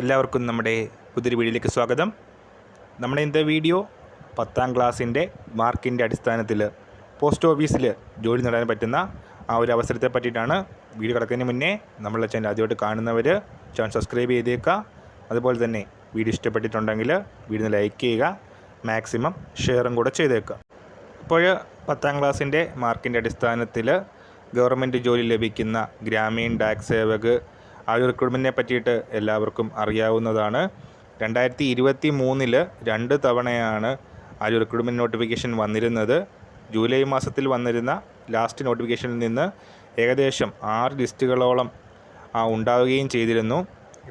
എല്ലാവർക്കും നമ്മുടെ പുതിയ വീഡിയോയിലേക്ക് സ്വാഗതം. നമ്മുടെ ഇന്നത്തെ വീഡിയോ പത്താം ക്ലാസ്സിന്റെ മാർക്കിന്റെ അടിസ്ഥാനത്തിൽ പോസ്റ്റ് ഓഫീസിൽ ജോലി നേടാൻ പറ്റുന്ന ആ ഒരു അവസരത്തെ പറ്റിയിട്ടാണ് വീഡിയോ കിടക്കുന്നതിന് മുന്നേ നമ്മളെ ചാനൽ ആദ്യമായിട്ട് കാണുന്നവർ ചാനൽ സബ്സ്ക്രൈബ് ചെയ്തേക്കുക. അതുപോലെ തന്നെ വീഡിയോ ഇഷ്ടപ്പെട്ടിട്ടുണ്ടെങ്കിൽ വീഡിയോ ലൈക്ക് ചെയ്യുക മാക്സിമം ഷെയറും കൂടെ ചെയ്തേക്കുക. ഇപ്പോൾ പത്താം ക്ലാസ്സിന്റെ മാർക്കിന്റെ അടിസ്ഥാനത്തിൽ ഗവൺമെന്റ് ജോലി ലഭിക്കുന്ന ഗ്രാമീൺ ഡാക് സേവക് ആ ഒരു റിക്രൂട്ട്മെന്റിനെ പറ്റിയിട്ട് എല്ലാവർക്കും അറിയാവുന്നതാണ്. രണ്ടായിരത്തി ഇരുപത്തി മൂന്നിൽ രണ്ട് തവണയാണ് ആ ഒരു റിക്രൂട്ട്മെന്റ് നോട്ടിഫിക്കേഷൻ വന്നിരുന്നത്. ജൂലൈ മാസത്തിൽ വന്നിരുന്ന ലാസ്റ്റ് നോട്ടിഫിക്കേഷനിൽ നിന്ന് ഏകദേശം ആറ് ലിസ്റ്റുകളോളം ഉണ്ടാവുകയും ചെയ്തിരുന്നു.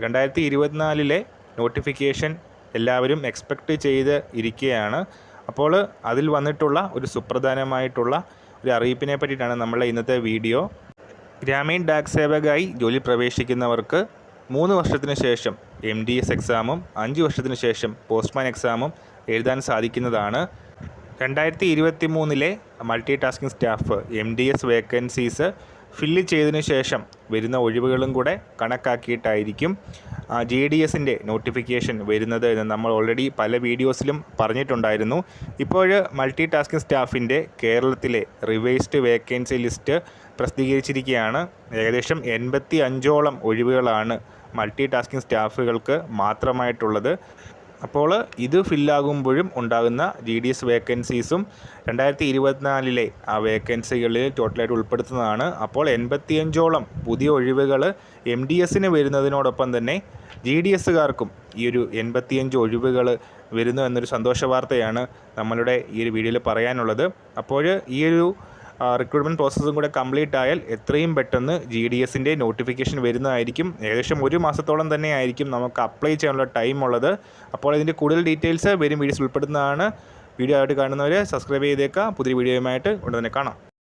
രണ്ടായിരത്തി ഇരുപത്തിനാലിലെ നോട്ടിഫിക്കേഷൻ എല്ലാവരും എക്സ്പെക്റ്റ് ചെയ്ത് ഇരിക്കുകയാണ്. അപ്പോൾ അതിൽ വന്നിട്ടുള്ള ഒരു സുപ്രധാനമായിട്ടുള്ള ഒരു അറിയിപ്പിനെ പറ്റിയിട്ടാണ് നമ്മളെ ഇന്നത്തെ വീഡിയോ ഗ്രാമീൺ ഡാക് സേവകായി ജോലി പ്രവേശിക്കുന്നവർക്ക് മൂന്ന് വർഷത്തിന് ശേഷം എം ഡി എസ് എക്സാമും അഞ്ച് വർഷത്തിന് ശേഷം പോസ്റ്റ്മാൻ എക്സാമും എഴുതാൻ സാധിക്കുന്നതാണ്. രണ്ടായിരത്തി ഇരുപത്തി മൂന്നിലെ multi tasking staff M D S vacancies fill ചെയ്തതിനു ശേഷം വരുന്ന ഒഴിവുകളും കൂടെ കണക്കാക്കിയിട്ടായിരിക്കും ജി ഡി എസിന്റെ നോട്ടിഫിക്കേഷൻ വരുന്നത് എന്ന് നമ്മൾ ഓൾറെഡി പല വീഡിയോസിലും പറഞ്ഞിട്ടുണ്ടായിരുന്നു. ഇപ്പോൾ മൾട്ടി ടാസ്കിംഗ് സ്റ്റാഫിന്റെ കേരളത്തിലെ റിവൈസ്ഡ് വേക്കൻസി ലിസ്റ്റ് പ്രസിദ്ധീകരിച്ചിരിക്കുകയാണ്. ഏകദേശം എൺപത്തി അഞ്ചോളം ഒഴിവുകളാണ് മൾട്ടി ടാസ്കിംഗ് സ്റ്റാഫുകൾക്ക് മാത്രമായിട്ടുള്ളത്. അപ്പോൾ ഇത് ഫില്ലാകുമ്പോഴും ഉണ്ടാകുന്ന ജി ഡി എസ് വേക്കൻസീസും രണ്ടായിരത്തി ഇരുപത്തിനാലിലെ ആ വേക്കൻസികളിൽ ടോട്ടലായിട്ട് ഉൾപ്പെടുത്തുന്നതാണ്. അപ്പോൾ എൺപത്തിയഞ്ചോളം പുതിയ ഒഴിവുകൾ എം ഡി എസിന് വരുന്നതിനോടൊപ്പം തന്നെ ജി ഡി എസുകാർക്കും ഈ ഒരു എൺപത്തിയഞ്ച് ഒഴിവുകൾ വരുന്നു എന്നൊരു സന്തോഷ വാർത്തയാണ് നമ്മളുടെ ഈ ഒരു വീഡിയോയിൽ പറയാനുള്ളത്. അപ്പോൾ ഈ ഒരു റിക്രൂട്ട്മെന്റ് പ്രോസസ്സും കൂടെ കംപ്ലീറ്റ് ആയാൽ എത്രയും പെട്ടെന്ന് ജി ഡി എസിന്റെ നോട്ടിഫിക്കേഷൻ വരുന്നതായിരിക്കും. ഏകദേശം ഒരു മാസത്തോളം തന്നെ ആയിരിക്കും നമുക്ക് അപ്ലൈ ചെയ്യാനുള്ള ടൈം ഉള്ളത്. അപ്പോൾ ഇതിന്റെ കൂടുതൽ ഡീറ്റെയിൽസ് വരും വീഡിയോസ് ഉൾപ്പെടുന്നതാണ്. വീഡിയോ ആയിട്ട് കാണുന്നവർ സബ്സ്ക്രൈബ് ചെയ്തേക്കുക. പുതിയ വീഡിയോയുമായിട്ട് ഉടനെ കാണാം.